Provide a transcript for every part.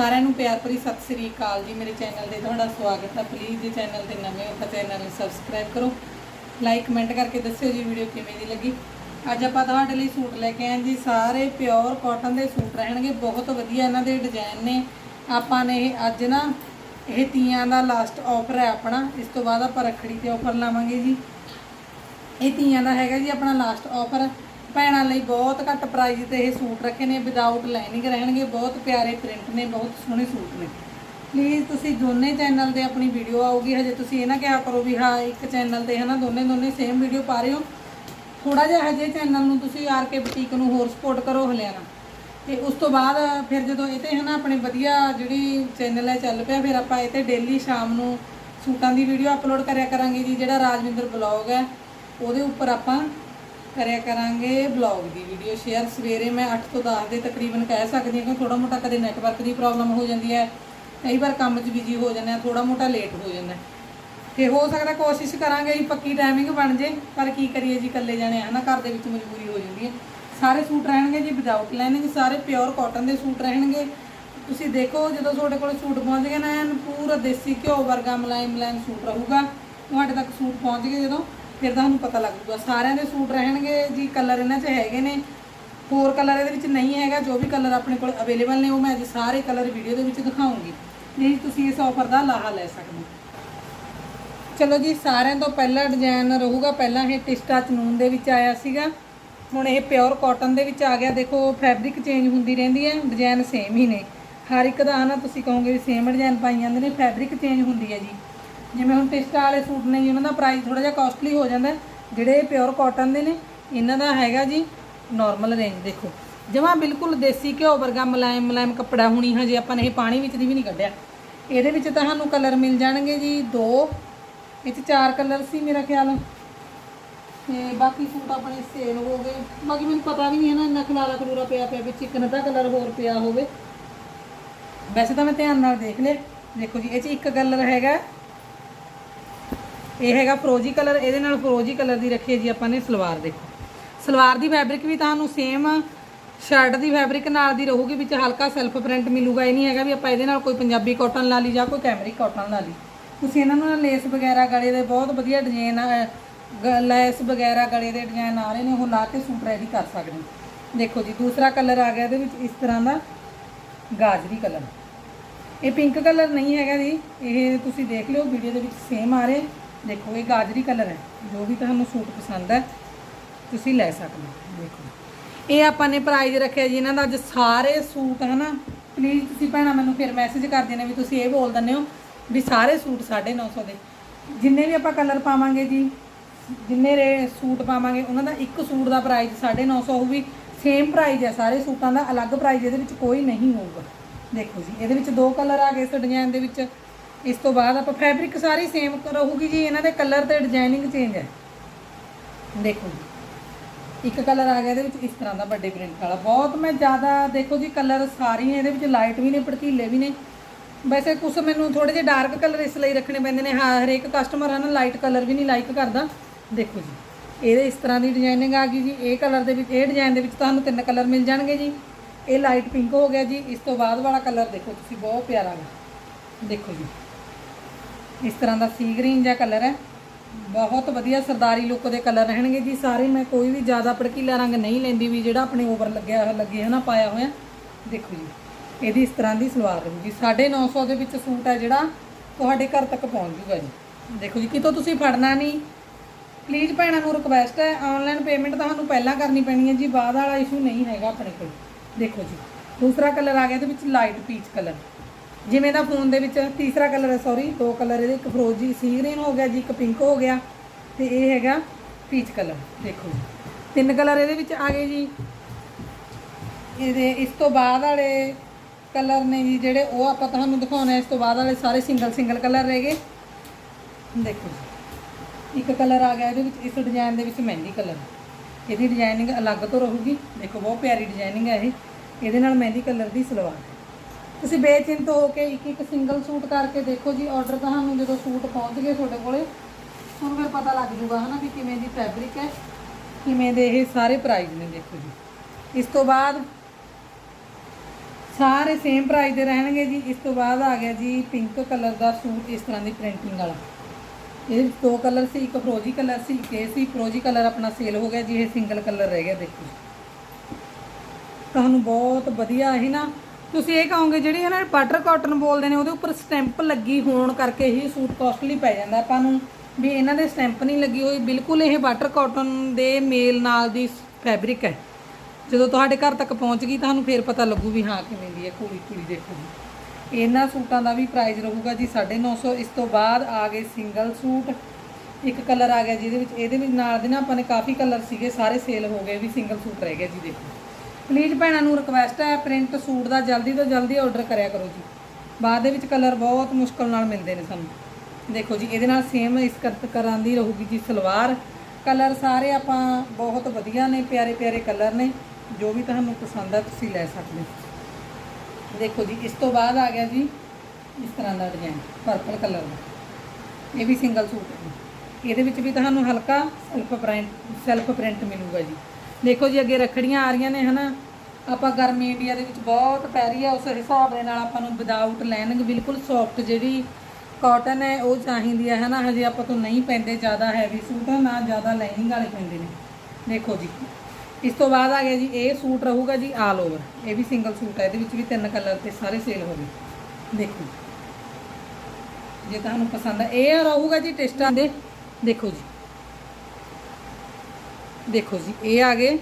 ਸਾਰਿਆਂ ਨੂੰ ਪਿਆਰ ਭਰੀ ਸਤਿ ਸ੍ਰੀ ਅਕਾਲ ਜੀ। ਮੇਰੇ ਚੈਨਲ ਤੇ ਤੁਹਾਡਾ ਸਵਾਗਤ ਹੈ। ਪਲੀਜ਼ ਜੇ ਚੈਨਲ ਤੇ ਨਵੇਂ ਹੋ ਤਾਂ ਚੈਨਲ ਨੂੰ ਸਬਸਕ੍ਰਾਈਬ ਕਰੋ। ਲਾਈਕ ਕਮੈਂਟ ਕਰਕੇ ਦੱਸਿਓ ਜੀ ਵੀਡੀਓ ਕਿਵੇਂ ਦੀ ਲੱਗੀ। ਅੱਜ ਆਪਾਂ ਤੁਹਾਡੇ ਲਈ ਸੂਟ ਲੈ ਕੇ ਆਏ ਜੀ। ਸਾਰੇ ਪਿਓਰ ਕਾਟਨ ਦੇ ਸੂਟ ਰਹਿਣਗੇ। ਬਹੁਤ ਵਧੀਆ ਇਹਨਾਂ ਦੇ ਡਿਜ਼ਾਈਨ ਨੇ। ਆਪਾਂ ਨੇ ਇਹ ਅੱਜ ਨਾ, ਇਹ ਤੀਆਂ ਦਾ ਲਾਸਟ ਆਫਰ ਹੈ ਆਪਣਾ। ਇਸ ਤੋਂ ਬਾਅਦ ਆਪਾਂ ਰੱਖੜੀ ਤੇ ਆਫਰ ਲਾਵਾਂਗੇ ਜੀ। ਇਹ ਤੀਆਂ ਦਾ ਹੈਗਾ ਜੀ ਆਪਣਾ ਲਾਸਟ ਆਫਰ ਭੈਣਾਂ ਲਈ ਬਹੁਤ ਘੱਟ ਪ੍ਰਾਈਸ ਤੇ ਇਹ ਸੂਟ ਰੱਖੇ ਨੇ ਵਿਦਆਊਟ ਲਾਈਨਿੰਗ ਰਹਿਣਗੇ, ਬਹੁਤ ਪਿਆਰੇ ਪ੍ਰਿੰਟ ਨੇ, ਬਹੁਤ ਸੋਹਣੇ ਸੂਟ ਨੇ। ਪਲੀਜ਼ ਤੁਸੀਂ ਦੋਨੇ ਚੈਨਲ ਤੇ ਆਪਣੀ ਵੀਡੀਓ ਆਊਗੀ ਹਜੇ ਤੁਸੀਂ ਇਹ ਨਾ ਕਿਹਾ ਕਰੋ ਵੀ ਹਾਂ, ਇੱਕ ਚੈਨਲ ਤੇ ਹਨਾ, ਦੋਨੇ ਦੋਨੇ ਸੇਮ ਵੀਡੀਓ ਪਾ ਰਹੇ ਹੋ। ਥੋੜਾ ਜਿਹਾ ਹਜੇ ਚੈਨਲ ਨੂੰ ਤੁਸੀਂ ਆਰ ਕੇ ਬੁਟੀਕ ਨੂੰ ਹੋਰ ਸਪੋਰਟ ਕਰੋ ਹਲਿਆਣਾ। ਤੇ ਉਸ ਤੋਂ ਬਾਅਦ ਫਿਰ ਜਦੋਂ ਇਹ ਤੇ ਹਨਾ, ਆਪਣੇ ਵਧੀਆ ਜਿਹੜੀ ਚੈਨਲ ਹੈ ਚੱਲ ਪਿਆ, ਫਿਰ ਆਪਾਂ ਇਹ ਤੇ ਡੇਲੀ ਸ਼ਾਮ ਨੂੰ ਸੂਟਾਂ ਦੀ ਵੀਡੀਓ ਅਪਲੋਡ ਕਰਿਆ ਕਰਾਂਗੇ ਜੀ, ਜਿਹੜਾ ਰਾਜਵਿੰਦਰ ਬਲੌਗ ਹੈ, ਉਹਦੇ ਉੱਪਰ ਆਪਾਂ ਕਰਿਆ ਕਰਾਂਗੇ ਬਲੌਗ ਦੀ ਵੀਡੀਓ ਸ਼ੇਅਰ ਸਵੇਰੇ ਮੈਂ 8 ਤੋਂ 10 ਦੇ ਤਕਰੀਬਨ ਕਹਿ ਸਕਦੀ ਹਾਂ ਕਿ ਥੋੜਾ ਮੋਟਾ ਕਦੇ ਨੈਟਵਰਕ ਦੀ ਪ੍ਰੋਬਲਮ ਹੋ ਜਾਂਦੀ ਹੈ। ਕਈ ਵਾਰ ਕੰਮ 'ਚ ਬਿਜ਼ੀ ਹੋ ਜਾਂਦੇ ਆ ਥੋੜਾ ਮੋਟਾ ਲੇਟ ਹੋ ਜਾਂਦਾ ਹੈ। ਤੇ ਹੋ ਸਕਦਾ ਕੋਸ਼ਿਸ਼ ਕਰਾਂਗੇ ਜੀ ਪੱਕੀ ਟਾਈਮਿੰਗ ਬਣ ਜੇ, ਪਰ ਕੀ ਕਰੀਏ ਜੀ, ਇਕੱਲੇ ਜਾਣੇ ਹਨਾ ਘਰ ਦੇ ਵਿੱਚ ਮਜਬੂਰੀ ਹੋ ਜਾਂਦੀ ਹੈ। ਸਾਰੇ ਸੂਟ ਰਹਿਣਗੇ ਜੀ ਵਿਦਆਊਟ ਲਾਈਨਿੰਗ ਸਾਰੇ ਪਿਓਰ ਕਾਟਨ ਦੇ ਸੂਟ ਰਹਿਣਗੇ। ਤੁਸੀਂ ਦੇਖੋ, ਜਦੋਂ ਤੁਹਾਡੇ ਕੋਲ ਸੂਟ ਪਹੁੰਚ ਗਏ ਨਾ, ਐਨ ਪੂਰਾ ਦੇਸੀ ਘਿਓ ਵਰਗਾ ਮਲਾਇਮ ਮਲਾਇਮ ਸੂਟ ਰਹੂਗਾ। ਤੁਹਾਡੇ ਤੱਕ ਸੂਟ ਪਹੁੰਚ ਗਏ ਜਦੋਂ। ਫਿਰ ਤੁਹਾਨੂੰ ਪਤਾ ਲੱਗ ਜੂਗਾ ਸਾਰਿਆਂ ਦੇ ਸੂਟ ਰਹਿਣਗੇ ਜੀ ਕਲਰ ਇਹਨਾਂ 'ਚ ਹੈਗੇ ਨੇ। ਹੋਰ ਕਲਰ ਇਹਦੇ ਵਿੱਚ ਨਹੀਂ ਹੈਗਾ, ਜੋ ਵੀ ਕਲਰ ਆਪਣੇ ਕੋਲ ਅਵੇਲੇਬਲ ਨੇ, ਉਹ ਮੈਂ ਅੱਜ ਸਾਰੇ ਕਲਰ ਵੀਡੀਓ ਦੇ ਵਿੱਚ ਦਿਖਾਉਂਗੀ। ਨਹੀਂ, ਤੁਸੀਂ ਇਸ ਆਫਰ ਦਾ ਲਾਹਾ ਲੈ ਸਕਦੇ ਹੋ। ਚਲੋ ਜੀ, ਸਾਰਿਆਂ ਤੋਂ ਪਹਿਲਾ ਡਿਜ਼ਾਈਨ ਰਹੂਗਾ। ਪਹਿਲਾਂ ਇਹ ਟਿਸਟਾ ਚਨੂਨ ਦੇ ਵਿੱਚ ਆਇਆ ਸੀਗਾ। ਹੁਣ ਇਹ ਪਿਓਰ ਕਾਟਨ ਦੇ ਵਿੱਚ ਆ ਗਿਆ। ਦੇਖੋ ਫੈਬਰਿਕ ਚੇਂਜ ਹੁੰਦੀ ਰਹਿੰਦੀ ਹੈ। ਡਿਜ਼ਾਈਨ ਸੇਮ ਹੀ ਨੇ। ਹਰ ਇੱਕ ਦਾ ਨਾ ਤੁਸੀਂ ਕਹੋਗੇ ਵੀ ਸੇਮ ਡਿਜ਼ਾਈਨ ਪਾਈ ਜਾਂਦੇ ਨੇ। ਫੈਬਰਿਕ ਚੇਂਜ ਹੁੰਦੀ ਹੈ ਜੀ। ਜਿਵੇਂ ਹੁਣ ਟਿਸਟਾ ਵਾਲੇ ਸੂਟ ਨੇ ਜੀ, ਉਹਨਾਂ ਦਾ ਪ੍ਰਾਈਸ ਥੋੜਾ ਜਿਹਾ ਕਾਸਟਲੀ ਹੋ ਜਾਂਦਾ ਜਿਹੜੇ ਪਿਓਰ ਕਾਟਨ ਦੇ ਨੇ, ਇਹਨਾਂ ਦਾ ਹੈਗਾ ਜੀ ਨਾਰਮਲ ਰੇਂਜ ਦੇਖੋ। ਜਮਾ ਬਿਲਕੁਲ ਦੇਸੀ ਘਿਓ ਵਰਗਾ ਮਲਾਇਮ ਮਲਾਇਮ ਕੱਪੜਾ ਹੁਣੀ ਹਜੇ ਆਪਾਂ ਨੇ ਇਹ ਪਾਣੀ ਵਿੱਚ ਦੀ ਵੀ ਨਹੀਂ ਕੱਢਿਆ। ਇਹਦੇ ਵਿੱਚ ਤੁਹਾਨੂੰ ਕਲਰ ਮਿਲ ਜਾਣਗੇ ਜੀ ਦੋ। ਇਹ 'ਚ ਚਾਰ ਕਲਰ ਸੀ ਮੇਰਾ ਖਿਆਲ। ਤੇ ਬਾਕੀ ਸੂਟ ਆਪਣੇ ਸੇਲ ਹੋ ਗਏ। ਬਾਕੀ ਮੈਨੂੰ ਪਤਾ ਵੀ ਨਹੀਂ ਹੈ ਨਾ, ਇੰਨਾ ਖਲਾਰਾ ਖਲੂਰਾ ਪਿਆ ਪਿਆ ਵਿੱਚ ਇੱਕ ਨਦਾ ਕਲਰ ਹੋਰ ਪਿਆ ਹੋਵੇ। ਵੈਸੇ ਤਾਂ ਮੈਂ ਧਿਆਨ ਨਾਲ ਦੇਖ ਲਿਆ। ਦੇਖੋ ਜੀ, ਇਹ 'ਚ ਇੱਕ ਕਲਰ ਹੈਗਾ ਇਹ ਹੈਗਾ ਫਰੋਜੀ ਕਲਰ, ਇਹਦੇ ਨਾਲ ਫਰੋਜੀ ਕਲਰ ਦੀ ਰੱਖੀ ਹੈ ਜੀ ਆਪਾਂ ਨੇ ਸਲਵਾਰ ਦੇਖੋ ਸਲਵਾਰ ਦੀ ਫੈਬਰਿਕ ਵੀ ਤੁਹਾਨੂੰ ਸੇਮ ਸ਼ਰਟ ਦੀ ਫੈਬਰਿਕ ਨਾਲ ਦੀ ਰਹੂਗੀ, ਵਿੱਚ ਹਲਕਾ ਸੈਲਫ ਪ੍ਰਿੰਟ ਮਿਲੂਗਾ। ਇਹ ਨਹੀਂ ਹੈਗਾ ਵੀ ਆਪਾਂ ਇਹਦੇ ਨਾਲ ਕੋਈ ਪੰਜਾਬੀ ਕਾਟਨ ਲਾ ਲਈ ਜਾਂ ਕੋਈ ਕੈਮਰਿਕ ਕਾਟਨ ਲਾ ਲਈ। ਤੁਸੀਂ ਇਹਨਾਂ ਨੂੰ ਲੇਸ ਵਗੈਰਾ ਗਲੇ ਦੇ ਬਹੁਤ ਵਧੀਆ ਡਿਜ਼ਾਈਨ ਲੈਸ ਵਗੈਰਾ ਗਲੇ ਦੇ ਡਿਜ਼ਾਈਨ ਆ ਰਹੇ ਨੇ, ਉਹ ਲਾ ਕੇ ਸੂਟ ਰੈਡੀ ਕਰ ਸਕਦੇ ਹੋ। ਦੇਖੋ ਜੀ, ਦੂਸਰਾ ਕਲਰ ਆ ਗਿਆ ਇਹਦੇ ਵਿੱਚ, ਇਸ ਤਰ੍ਹਾਂ ਦਾ ਗਾਜਰੀ ਕਲਰ। ਇਹ ਪਿੰਕ ਕਲਰ ਨਹੀਂ ਹੈਗਾ ਜੀ, ਇਹ ਤੁਸੀਂ ਦੇਖ ਲਿਓ ਵੀਡੀਓ ਦੇ ਵਿੱਚ ਸੇਮ ਆ ਰਹੇ। ਦੇਖੋ, ਇਹ ਗਾਜਰੀ ਕਲਰ ਹੈ। ਜੋ ਵੀ ਤੁਹਾਨੂੰ ਸੂਟ ਪਸੰਦ ਹੈ, ਤੁਸੀਂ ਲੈ ਸਕਦੇ ਹੋ। ਦੇਖੋ। ਇਹ ਆਪਾਂ ਨੇ ਪ੍ਰਾਈਜ਼ ਰੱਖਿਆ ਜੀ, ਇਹਨਾਂ ਦਾ ਅੱਜ ਸਾਰੇ ਸੂਟ, ਹਨਾ? ਪਲੀਜ਼ ਤੁਸੀਂ ਭੈਣਾਂ, ਮੈਨੂੰ ਫਿਰ ਮੈਸੇਜ ਕਰ ਦੇਣਾ ਵੀ ਤੁਸੀਂ ਇਹ ਬੋਲ ਦਿੰਦੇ ਹੋ ਵੀ ਸਾਰੇ ਸੂਟ 950 ਦੇ। ਜਿੰਨੇ ਵੀ ਆਪਾਂ ਕਲਰ ਪਾਵਾਂਗੇ ਜੀ, ਜਿੰਨੇ ਰੇ ਸੂਟ ਪਾਵਾਂਗੇ, ਉਹਨਾਂ ਦਾ ਇੱਕ ਸੂਟ ਦਾ ਪ੍ਰਾਈਸ 950 ਹੋਊਗੀ। ਸੇਮ ਪ੍ਰਾਈਜ਼ ਹੈ, ਸਾਰੇ ਸੂਟਾਂ ਦਾ ਅਲੱਗ ਪ੍ਰਾਈਜ਼ ਇਹਦੇ ਵਿੱਚ ਕੋਈ ਨਹੀਂ ਹੋਊਗਾ। ਦੇਖੋ ਜੀ, ਇਹਦੇ ਵਿੱਚ ਦੋ ਕਲਰ ਆ ਗਏ ਇਸ ਡਿਜ਼ਾਈਨ ਦੇ ਵਿੱਚ ਇਸ ਤੋਂ ਬਾਅਦ ਆਪਾਂ ਫੈਬਰਿਕ ਸਾਰੀ ਸੇਮ ਰਹੂਗੀ ਜੀ, ਇਹਨਾਂ ਦੇ ਕਲਰ ਤੇ ਡਿਜ਼ਾਈਨਿੰਗ ਚੇਂਜ ਹੈ। ਦੇਖੋ ਜੀ, ਇੱਕ ਕਲਰ ਆ ਗਿਆ, ਇਹਦੇ ਵਿੱਚ ਇਸ ਤਰ੍ਹਾਂ ਦਾ ਵੱਡੇ ਪ੍ਰਿੰਟ ਵਾਲਾ। ਬਹੁਤ ਮੈਂ ਜ਼ਿਆਦਾ, ਦੇਖੋ ਜੀ ਕਲਰ ਸਾਰੇ ਨੇ ਇਹਦੇ ਵਿੱਚ ਲਾਈਟ ਵੀ ਨੇ, ਭੜਕੀਲੇ ਵੀ ਨੇ। ਵੈਸੇ ਕੁਝ ਮੈਨੂੰ ਥੋੜੇ ਜਿਹੇ ਡਾਰਕ ਕਲਰ ਇਸ ਲਈ ਰੱਖਣੇ ਪੈਂਦੇ ਨੇ। ਹਾਂ, ਹਰੇਕ ਕਸਟਮਰ ਹਨ ਲਾਈਟ ਕਲਰ ਵੀ ਨਹੀਂ ਲਾਈਕ ਕਰਦਾ। ਦੇਖੋ ਜੀ, ਇਹਦੇ ਇਸ ਤਰ੍ਹਾਂ ਦੀ ਡਿਜ਼ਾਈਨਿੰਗ ਆ ਗਈ ਜੀ। ਇਹ ਕਲਰ ਦੇ ਵਿੱਚ, ਇਹ ਡਿਜ਼ਾਈਨ ਦੇ ਵਿੱਚ ਤੁਹਾਨੂੰ ਤਿੰਨ ਕਲਰ ਮਿਲ ਜਾਣਗੇ ਜੀ। ਇਹ ਲਾਈਟ ਪਿੰਕ ਹੋ ਗਿਆ ਜੀ। ਇਸ ਤੋਂ ਬਾਅਦ ਵਾਲਾ ਕਲਰ ਦੇਖੋ, ਤੁਸੀਂ ਬਹੁਤ ਪਿਆਰਾ ਹੈ ਦੇਖੋ ਜੀ। ਇਸ ਤਰ੍ਹਾਂ ਦਾ ਸੀ ਗ੍ਰੀਨ ਜਿਹਾ ਕਲਰ ਹੈ। ਬਹੁਤ ਵਧੀਆ ਸਰਦਾਰੀ ਲੁੱਕ ਦੇ ਕਲਰ ਰਹਿਣਗੇ ਜੀ ਸਾਰੇ। ਮੈਂ ਕੋਈ ਵੀ ਜ਼ਿਆਦਾ ਭੜਕੀਲਾ ਰੰਗ ਨਹੀਂ ਲੈਂਦੀ ਵੀ ਜਿਹੜਾ ਆਪਣੇ ਓਵਰ ਲੱਗਿਆ ਹੋਇਆ, ਲੱਗੇ ਹਨਾ ਪਾਇਆ ਹੋਇਆ। ਦੇਖੋ ਜੀ, ਇਹਦੀ ਇਸ ਤਰ੍ਹਾਂ ਦੀ ਸਲਵਾਰ ਰਹੂਗੀ। 950 ਦੇ ਵਿੱਚ ਸੂਟ ਹੈ ਜਿਹੜਾ, ਤੁਹਾਡੇ ਘਰ ਤੱਕ ਪਹੁੰਚ ਜੂਗਾ ਜੀ। ਦੇਖੋ ਜੀ, ਕਿਤੋਂ ਤੁਸੀਂ ਫੜਨਾ ਨਹੀਂ। ਪਲੀਜ਼ ਭੈਣਾਂ ਨੂੰ ਰਿਕਵੈਸਟ ਹੈ ਆਨਲਾਈਨ ਪੇਮੈਂਟ ਤੁਹਾਨੂੰ ਪਹਿਲਾਂ ਕਰਨੀ ਪੈਣੀ ਹੈ ਜੀ, ਬਾਅਦ ਵਾਲਾ ਇਸ਼ੂ ਨਹੀਂ ਹੈਗਾ ਆਪਣੇ ਕੋਲ। ਦੇਖੋ ਜੀ, ਦੂਸਰਾ ਕਲਰ ਆ ਗਿਆ, ਇਹਦੇ ਵਿੱਚ ਲਾਈਟ ਪੀਚ ਕਲਰ ਜਿਵੇਂ ਦਾ ਫੋਨ ਦੇ ਵਿੱਚ ਤੀਸਰਾ ਕਲਰ ਹੈ ਸੌਰੀ ਦੋ ਕਲਰ ਇਹਦੇ, ਇੱਕ ਫਰੋਜੀ ਸੀ ਗ੍ਰੀਨ ਹੋ ਗਿਆ ਜੀ, ਇੱਕ ਪਿੰਕ ਹੋ ਗਿਆ, ਤੇ ਇਹ ਹੈਗਾ ਪੀਚ ਕਲਰ, ਦੇਖੋ ਜੀ। ਤਿੰਨ ਕਲਰ ਇਹਦੇ ਵਿੱਚ ਆ ਗਏ ਜੀ। ਇਹਦੇ, ਇਸ ਤੋਂ ਬਾਅਦ ਵਾਲੇ ਕਲਰ ਨੇ ਜੀ, ਜਿਹੜੇ ਉਹ ਆਪਾਂ ਤੁਹਾਨੂੰ ਦਿਖਾਉਣੇ ਆ, ਇਸ ਤੋਂ ਬਾਅਦ ਵਾਲੇ ਸਾਰੇ ਸਿੰਗਲ ਸਿੰਗਲ ਕਲਰ ਰਹਿ ਗਏ। ਦੇਖੋ ਜੀ, ਇੱਕ ਕਲਰ ਆ ਗਿਆ ਇਹਦੇ ਵਿੱਚ, ਇਸ ਡਿਜ਼ਾਈਨ ਦੇ ਵਿੱਚ ਮਹਿੰਦੀ ਕਲਰ। ਇਹਦੀ ਡਿਜ਼ਾਈਨਿੰਗ ਅਲੱਗ ਤੋਂ ਰਹੂਗੀ। ਦੇਖੋ, ਬਹੁਤ ਪਿਆਰੀ ਡਿਜ਼ਾਈਨਿੰਗ ਹੈ ਇਹ। ਇਹਦੇ ਨਾਲ ਮਹਿੰਦੀ ਕਲਰ ਦੀ ਸਲਵਾਰ। ਤੁਸੀਂ ਬੇਚਿੰਤ ਹੋ ਕੇ ਇੱਕ ਇੱਕ ਸਿੰਗਲ ਸੂਟ ਕਰਕੇ ਦੇਖੋ ਜੀ ਆਰਡਰ ਤੁਹਾਨੂੰ ਜਦੋਂ ਸੂਟ ਪਹੁੰਚ ਗਏ ਤੁਹਾਡੇ ਕੋਲੇ ਤੁਹਾਨੂੰ ਫਿਰ ਪਤਾ ਲੱਗ ਜੂਗਾ ਹਨਾ ਵੀ ਕਿਵੇਂ ਦੀ ਫੈਬਰਿਕ ਹੈ, ਕਿਵੇਂ ਦੇ ਇਹ ਸਾਰੇ ਪ੍ਰਾਈਸ ਨੇ ਦੇਖੋ ਜੀ। ਇਸ ਤੋਂ ਬਾਅਦ ਸਾਰੇ ਸੇਮ ਪ੍ਰਾਈਸ ਦੇ ਰਹਿਣਗੇ ਜੀ। ਇਸ ਤੋਂ ਬਾਅਦ ਆ ਗਿਆ ਜੀ ਪਿੰਕ ਕਲਰ ਦਾ ਸੂਟ, ਇਸ ਤਰ੍ਹਾਂ ਦੀ ਪ੍ਰਿੰਟਿੰਗ ਵਾਲਾ। ਇਹ ਦੋ ਕਲਰ ਸੀ, ਇੱਕ ਫਰੋਜੀ ਕਲਰ ਸੀ, ਇੱਕ ਇਹ ਸੀ। ਫਰੋਜੀ ਕਲਰ ਆਪਣਾ ਸੇਲ ਹੋ ਗਿਆ ਜੀ, ਇਹ ਸਿੰਗਲ ਕਲਰ ਰਹਿ ਗਿਆ ਦੇਖੋ ਤੁਹਾਨੂੰ ਬਹੁਤ ਵਧੀਆ ਇਹ ਨਾ ਤੁਸੀਂ ਇਹ ਕਹੋਗੇ ਜਿਹੜੇ ਹੈ ਨਾ ਬਟਰ ਕਾਟਨ ਬੋਲਦੇ ਨੇ ਉਹਦੇ ਉੱਪਰ ਸਟੈਂਪ ਲੱਗੀ ਹੋਣ ਕਰਕੇ ਹੀ ਸੂਟ ਕਾਸਟਲੀ ਪੈ ਜਾਂਦਾ। ਆਪਾਂ ਨੂੰ ਵੀ ਇਹਨਾਂ ਦੇ ਸਟੈਂਪ ਨਹੀਂ ਲੱਗੀ ਹੋਈ, ਬਿਲਕੁਲ ਇਹ ਬਟਰ ਕਾਟਨ ਦੇ ਮੇਲ ਨਾਲ ਦੀ ਫੈਬਰਿਕ ਹੈ। ਜਦੋਂ ਤੁਹਾਡੇ ਘਰ ਤੱਕ ਪਹੁੰਚ ਗਈ, ਤੁਹਾਨੂੰ ਫੇਰ ਪਤਾ ਲੱਗੂ ਵੀ ਹਾਂ ਕਿਵੇਂ ਦੀ ਹੈ ਕੁੜੀ ਕੁੜੀ ਦੇਖੋ ਜੀ ਇਹਨਾਂ ਸੂਟਾਂ ਦਾ ਵੀ ਪ੍ਰਾਈਸ ਰਹੂਗਾ ਜੀ 950 ਇਸ ਤੋਂ ਬਾਅਦ ਆ ਗਏ ਸਿੰਗਲ ਸੂਟ। ਇੱਕ ਕਲਰ ਆ ਗਿਆ ਜਿਹਦੇ ਵਿੱਚ, ਇਹਦੇ ਵਿੱਚ ਨਾਲ ਦੇ ਨਾ ਆਪਾਂ ਨੇ ਕਾਫੀ ਕਲਰ ਸੀਗੇ, ਸਾਰੇ ਸੇਲ ਹੋ ਗਏ ਵੀ ਸਿੰਗਲ ਸੂਟ ਰਹਿ ਗਿਆ ਜੀ, ਦੇਖੋ। ਪਲੀਜ਼ ਭੈਣਾਂ ਨੂੰ ਰਿਕਵੈਸਟ ਹੈ ਪ੍ਰਿੰਟ ਸੂਟ ਦਾ ਜਲਦੀ ਤੋਂ ਜਲਦੀ ਆਰਡਰ ਕਰਿਆ ਕਰੋ ਜੀ। ਬਾਅਦ ਦੇ ਵਿੱਚ ਕਲਰ ਬਹੁਤ ਮੁਸ਼ਕਲ ਨਾਲ ਮਿਲਦੇ ਨੇ ਸਾਨੂੰ। ਦੇਖੋ ਜੀ, ਇਹਦੇ ਨਾਲ ਸੇਮ ਇਸ ਕਰਾਂ ਦੀ ਰਹੂਗੀ ਜੀ ਸਲਵਾਰ। ਕਲਰ ਸਾਰੇ ਆਪਾਂ ਬਹੁਤ ਵਧੀਆ ਨੇ, ਪਿਆਰੇ ਪਿਆਰੇ ਕਲਰ ਨੇ। ਜੋ ਵੀ ਤੁਹਾਨੂੰ ਪਸੰਦ ਆ, ਤੁਸੀਂ ਲੈ ਸਕਦੇ ਹੋ। ਦੇਖੋ ਜੀ, ਇਸ ਤੋਂ ਬਾਅਦ ਆ ਗਿਆ ਜੀ ਇਸ ਤਰ੍ਹਾਂ ਦਾ ਡਿਜ਼ਾਈਨ ਪਰਪਲ ਕਲਰ ਦਾ। ਇਹ ਵੀ ਸਿੰਗਲ ਸੂਟ ਹੈ। ਇਹਦੇ ਵਿੱਚ ਵੀ ਤੁਹਾਨੂੰ ਹਲਕਾ ਸੈਲਫ ਪ੍ਰਿੰਟ ਸੈਲਫ ਪ੍ਰਿੰਟ ਮਿਲੂਗਾ ਜੀ। ਦੇਖੋ ਜੀ, ਅੱਗੇ ਰੱਖੜੀਆਂ ਆ ਰਹੀਆਂ ਨੇ, ਹਨਾ? ਆਪਾਂ ਗਰਮੀ ਇੰਡੀਆ ਦੇ ਵਿੱਚ ਬਹੁਤ ਪੈ ਰਹੀ ਹੈ ਉਸ ਹਿਸਾਬ ਦੇ ਨਾਲ ਆਪਾਂ ਨੂੰ ਵਿਦਆਊਟ ਲਾਈਨਿੰਗ ਬਿਲਕੁਲ ਸੌਫਟ ਜਿਹੜੀ ਕਾਟਨ ਹੈ, ਉਹ ਚਾਹੀਦੀ ਹੈ, ਹਨਾ? ਹਜੇ ਆਪਾਂ ਤੋਂ ਨਹੀਂ ਪੈਂਦੇ ਜ਼ਿਆਦਾ ਹੈਵੀ ਸੂਟ ਨਾ ਜ਼ਿਆਦਾ ਲਾਈਨਿੰਗ ਵਾਲੇ ਪੈਂਦੇ ਨੇ। ਦੇਖੋ ਜੀ, ਇਸ ਤੋਂ ਬਾਅਦ ਆ ਗਿਆ ਜੀ, ਇਹ ਸੂਟ ਰਹੂਗਾ ਜੀ ਆਲ ਓਵਰ ਇਹ ਵੀ ਸਿੰਗਲ ਸੂਟ ਹੈ ਇਹਦੇ ਵਿੱਚ ਵੀ ਤਿੰਨ ਕਲਰ ਤੇ ਸਾਰੇ ਸੇਲ ਹੋ ਗਏ। ਦੇਖੋ ਜੇ ਤੁਹਾਨੂੰ ਪਸੰਦ ਹੈ ਇਹ ਰਹੂਗਾ ਜੀ ਟੈਸਟਾਂ ਦੇ। ਦੇਖੋ ਜੀ ਦੇਖੋ ਜੀ, ਇਹ ਆ ਗਏ।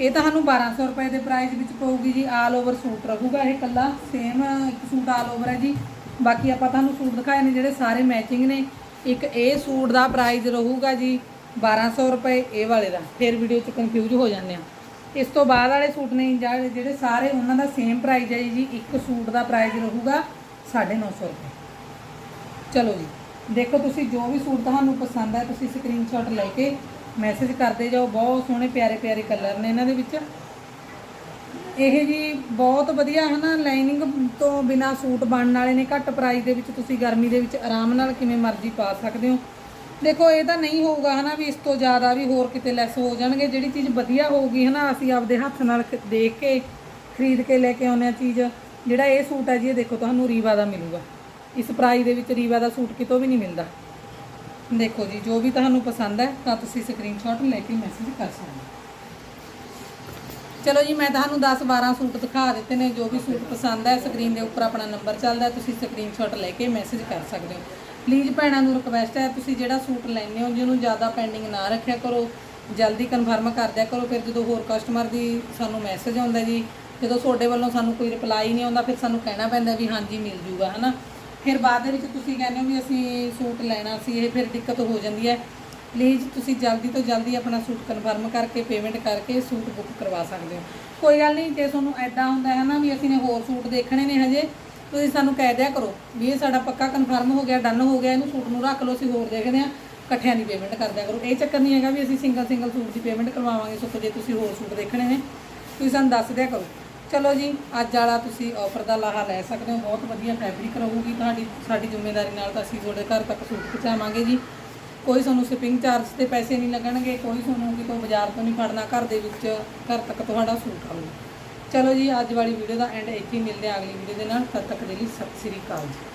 ਇਹ ਤਾਂ ਤੁਹਾਨੂੰ 1200 ਰੁਪਏ ਦੇ ਪ੍ਰਾਈਸ ਵਿੱਚ ਪਊਗੀ ਜੀ ਆਲ ਓਵਰ ਸੂਟ ਰਹੂਗਾ ਇਹ ਕੱਲਾ ਸੇਮ ਇੱਕ ਸੂਟ ਆਲ ਓਵਰ ਹੈ ਜੀ। ਬਾਕੀ ਆਪਾਂ ਤੁਹਾਨੂੰ ਸੂਟ ਦਿਖਾਏ ਨੇ ਜਿਹੜੇ ਸਾਰੇ ਮੈਚਿੰਗ ਨੇ। ਇੱਕ ਇਹ ਸੂਟ ਦਾ ਪ੍ਰਾਈਸ ਰਹੂਗਾ ਜੀ 1200 ਰੁਪਏ, ਇਹ ਵਾਲੇ ਦਾ। ਫਿਰ ਵੀਡੀਓ 'ਚ ਕਨਫਿਊਜ਼ ਹੋ ਜਾਂਦੇ ਆ। ਇਸ ਤੋਂ ਬਾਅਦ ਵਾਲੇ ਸੂਟ ਨੇ ਜਿਹੜੇ ਜਿਹੜੇ ਸਾਰੇ ਉਹਨਾਂ ਦਾ ਸੇਮ ਪ੍ਰਾਈਸ ਹੈ ਜੀ, ਇੱਕ ਸੂਟ ਦਾ ਪ੍ਰਾਈਸ ਰਹੂਗਾ 950 ਰੁਪਏ। ਚਲੋ ਜੀ, ਦੇਖੋ ਤੁਸੀਂ ਜੋ ਵੀ ਸੂਟ ਤੁਹਾਨੂੰ ਪਸੰਦ ਹੈ ਤੁਸੀਂ ਸਕਰੀਨਸ਼ਾਟ ਲੈ ਕੇ ਮੈਸੇਜ ਕਰਦੇ ਜਾਓ, ਬਹੁਤ ਸੋਹਣੇ ਪਿਆਰੇ ਪਿਆਰੇ ਕਲਰ ਨੇ ਇਹਨਾਂ ਦੇ ਵਿੱਚ। ਇਹ ਜੀ ਬਹੁਤ ਵਧੀਆ ਹੈ ਨਾ ਲਾਈਨਿੰਗ ਤੋਂ ਬਿਨਾ ਸੂਟ ਬਣਨ ਵਾਲੇ ਨੇ, ਘੱਟ ਪ੍ਰਾਈਸ ਦੇ ਵਿੱਚ ਤੁਸੀਂ ਗਰਮੀ ਦੇ ਵਿੱਚ ਆਰਾਮ ਨਾਲ ਕਿਵੇਂ ਮਰਜ਼ੀ ਪਾ ਸਕਦੇ ਹੋ। ਦੇਖੋ, ਇਹ ਤਾਂ ਨਹੀਂ ਹੋਊਗਾ ਹਨਾ ਵੀ ਇਸ ਤੋਂ ਜ਼ਿਆਦਾ ਵੀ ਹੋਰ ਕਿਤੇ ਲੈਸ ਹੋ ਜਾਣਗੇ। ਜਿਹੜੀ ਚੀਜ਼ ਵਧੀਆ ਹੋਊਗੀ ਹਨਾ, ਅਸੀਂ ਆਪਦੇ ਹੱਥ ਨਾਲ ਖ- ਦੇਖ ਕੇ, ਖਰੀਦ ਕੇ ਲੈ ਕੇ ਆਉਂਦੇ ਆ ਚੀਜ਼। ਜਿਹੜਾ ਇਹ ਸੂਟ ਹੈ ਜੀ, ਇਹ ਦੇਖੋ, ਤੁਹਾਨੂੰ ਰੀਵਾ ਦਾ ਮਿਲੂਗਾ। ਇਸ ਪ੍ਰਾਈਸ ਦੇ ਵਿੱਚ ਰੀਵਾ ਦਾ ਸੂਟ ਕਿਤੋਂ ਵੀ ਨਹੀਂ ਮਿਲਦਾ। ਦੇਖੋ ਜੀ, ਜੋ ਵੀ ਤੁਹਾਨੂੰ ਪਸੰਦ ਹੈ, ਤਾਂ ਤੁਸੀਂ ਸਕਰੀਨਸ਼ਾਟ ਲੈ ਕੇ ਮੈਸੇਜ ਕਰ ਸਕਦੇ ਹੋ। ਚਲੋ ਜੀ, ਮੈਂ ਤੁਹਾਨੂੰ 10 12 ਸੂਟ ਦਿਖਾ ਦਿੱਤੇ ਨੇ, ਜੋ ਵੀ ਸੂਟ ਪਸੰਦ ਹੈ ਸਕਰੀਨ ਦੇ ਉੱਪਰ ਆਪਣਾ ਨੰਬਰ ਚੱਲਦਾ, ਤੁਸੀਂ ਸਕਰੀਨਸ਼ਾਟ ਲੈ ਕੇ ਮੈਸੇਜ ਕਰ ਸਕਦੇ ਹੋ। ਪਲੀਜ਼ ਭੈਣਾਂ ਨੂੰ ਰਿਕਵੈਸਟ ਹੈ, ਤੁਸੀਂ ਜਿਹੜਾ ਸੂਟ ਲੈਂਦੇ ਹੋ, ਜਿਹਨੂੰ ਜ਼ਿਆਦਾ ਪੈਂਡਿੰਗ ਨਾ ਰੱਖਿਆ ਕਰੋ, ਜਲਦੀ ਕਨਫਰਮ ਕਰ ਦਿਆ ਕਰੋ, ਫਿਰ ਜਦੋਂ ਹੋਰ ਕਸਟਮਰ ਦੀ ਸਾਨੂੰ ਮੈਸੇਜ ਆਉਂਦਾ ਜੀ, ਜਦੋਂ ਤੁਹਾਡੇ ਵੱਲੋਂ ਸਾਨੂੰ ਕੋਈ ਰਿਪਲਾਈ ਨਹੀਂ ਆਉਂਦਾ, ਫਿਰ ਸਾਨੂੰ ਕਹਿਣਾ ਪੈਂਦਾ ਵੀ ਹਾਂਜੀ, ਮਿਲ ਜੂਗਾ, ਹਨਾ? ਫਿਰ ਬਾਅਦ ਦੇ ਵਿੱਚ ਤੁਸੀਂ ਕਹਿੰਦੇ ਹੋ ਵੀ ਅਸੀਂ ਸੂਟ ਲੈਣਾ ਸੀ, ਇਹ ਫਿਰ ਦਿੱਕਤ ਹੋ ਜਾਂਦੀ ਹੈ। ਪਲੀਜ਼ ਤੁਸੀਂ ਜਲਦੀ ਤੋਂ ਜਲਦੀ ਆਪਣਾ ਸੂਟ ਕਨਫਰਮ ਕਰਕੇ ਪੇਮੈਂਟ ਕਰਕੇ ਸੂਟ ਬੁੱਕ ਕਰਵਾ ਸਕਦੇ ਹੋ। ਕੋਈ ਗੱਲ ਨਹੀਂ, ਜੇ ਤੁਹਾਨੂੰ ਐਦਾਂ ਹੁੰਦਾ ਹੈ ਨਾ ਵੀ ਅਸੀਂ ਨੇ ਹੋਰ ਸੂਟ ਦੇਖਣੇ ਨੇ ਹਜੇ, ਤੁਸੀਂ ਸਾਨੂੰ ਕਹਿ ਦਿਆ ਕਰੋ ਵੀ ਇਹ ਸਾਡਾ ਪੱਕਾ ਕਨਫਰਮ ਹੋ ਗਿਆ ਡਨ ਹੋ ਗਿਆ, ਇਹਨੂੰ ਸੂਟ ਨੂੰ ਰੱਖ ਲਓ, ਅਸੀਂ ਹੋਰ ਦੇਖਦੇ ਹਾਂ। ਇਕੱਠਿਆਂ ਦੀ ਪੇਮੈਂਟ ਕਰ ਦਿਆ ਕਰੋ। ਇਹ ਚੱਕਰ ਨਹੀਂ ਹੈਗਾ ਵੀ ਅਸੀਂ ਸਿੰਗਲ ਸਿੰਗਲ ਸੂਟ ਦੀ ਪੇਮੈਂਟ ਕਰਵਾਵਾਂਗੇ, ਸੋ ਜੇ ਤੁਸੀਂ ਹੋਰ ਸੂਟ ਦੇਖਣੇ ਨੇ, ਤੁਸੀਂ ਸਾਨੂੰ ਦੱਸ ਦਿਆ ਕਰੋ। ਚਲੋ ਜੀ, ਅੱਜ ਵਾਲਾ ਤੁਸੀਂ ਆਫਰ ਦਾ ਲਾਹਾ ਲੈ ਸਕਦੇ ਹੋ, ਬਹੁਤ ਵਧੀਆ ਫੈਬਰਿਕ ਰਹੂਗੀ ਤੁਹਾਡੀ, ਸਾਡੀ ਜ਼ਿੰਮੇਵਾਰੀ ਨਾਲ ਤਾਂ ਅਸੀਂ ਤੁਹਾਡੇ ਘਰ ਤੱਕ ਸੂਟ ਪਹੁੰਚਾਵਾਂਗੇ ਜੀ। ਕੋਈ ਤੁਹਾਨੂੰ ਸ਼ਿਪਿੰਗ ਚਾਰਜ ਤੇ ਪੈਸੇ ਨਹੀਂ ਲੱਗਣਗੇ, ਕੋਈ ਤੁਹਾਨੂੰ ਕਿਤੋਂ ਬਾਜ਼ਾਰ ਤੋਂ ਨਹੀਂ ਫੜਨਾ, ਘਰ ਦੇ ਵਿੱਚ, ਘਰ ਤੱਕ ਤੁਹਾਡਾ ਸੂਟ ਆਊਗਾ। ਚਲੋ ਜੀ, ਅੱਜ ਵਾਲੀ ਵੀਡੀਓ ਦਾ ਐਂਡ ਇੱਥੇ ਹੀ ਮਿਲਦੇ ਹਾਂ ਅਗਲੀ ਵੀਡੀਓ ਦੇ ਨਾਲ, ਤਦ ਤੱਕ ਦੇ ਲਈ ਸਤਿ ਸ੍ਰੀ ਅਕਾਲ ਜੀ।